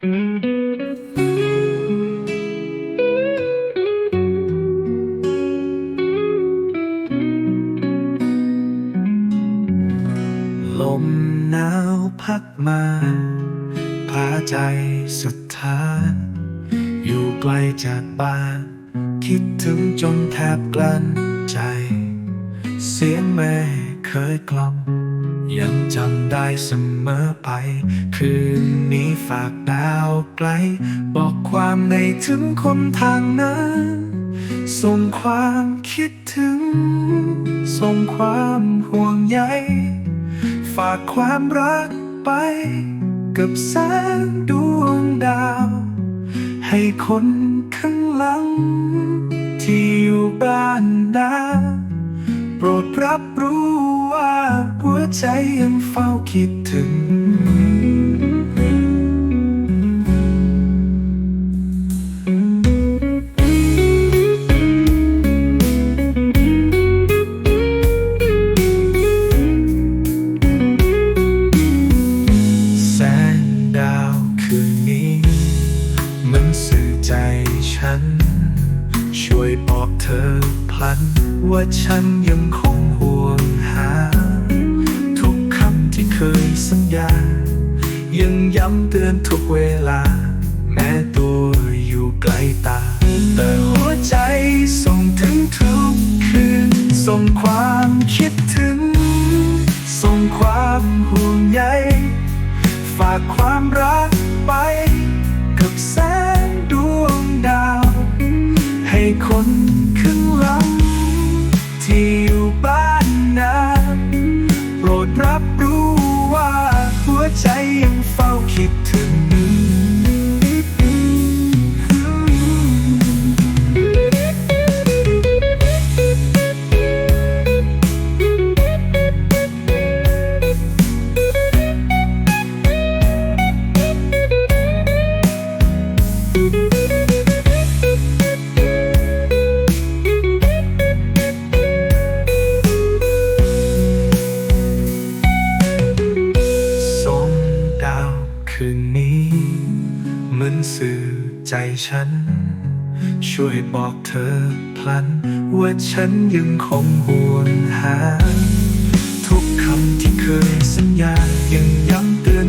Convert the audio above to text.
ลมหนาวพัดมาพาใจสุดทานอยู่ไกลจากบ้าน คิดถึงจนแทบกลั้นใจ เสียงแม่เคยกล่อม ยังจำได้เสมอไป คืนนี้ฝากดาวไกล บอกความในถึงคนทางนั้น ส่งความคิดถึง ส่งความห่วงใย ฝากความรักไป กับแสงดวงดาว ให้คนข้างหลัง ที่อยู่บ้านนาโปรดรับรู้ ใจยังเฝ้าคิดถึง แสงดาวคืนนี้ มันสื่อใจฉัน ช่วยบอกเธอพลัน ว่าฉันยังคง เคยสัญญา ยังย้ำเตือนทุกเวลา แม้ตัวอยู่ไกลตา แต่หัวใจส่งถึงทุกคืน ส่งความคิดถึง ส่งความห่วงใย ฝากความรักไปกับแส สื่อใจฉัน ช่วยบอกเธอพลัน ว่าฉันยังคงห่วงหา ทุกคำที่เคยสัญญายังย้ำเตือน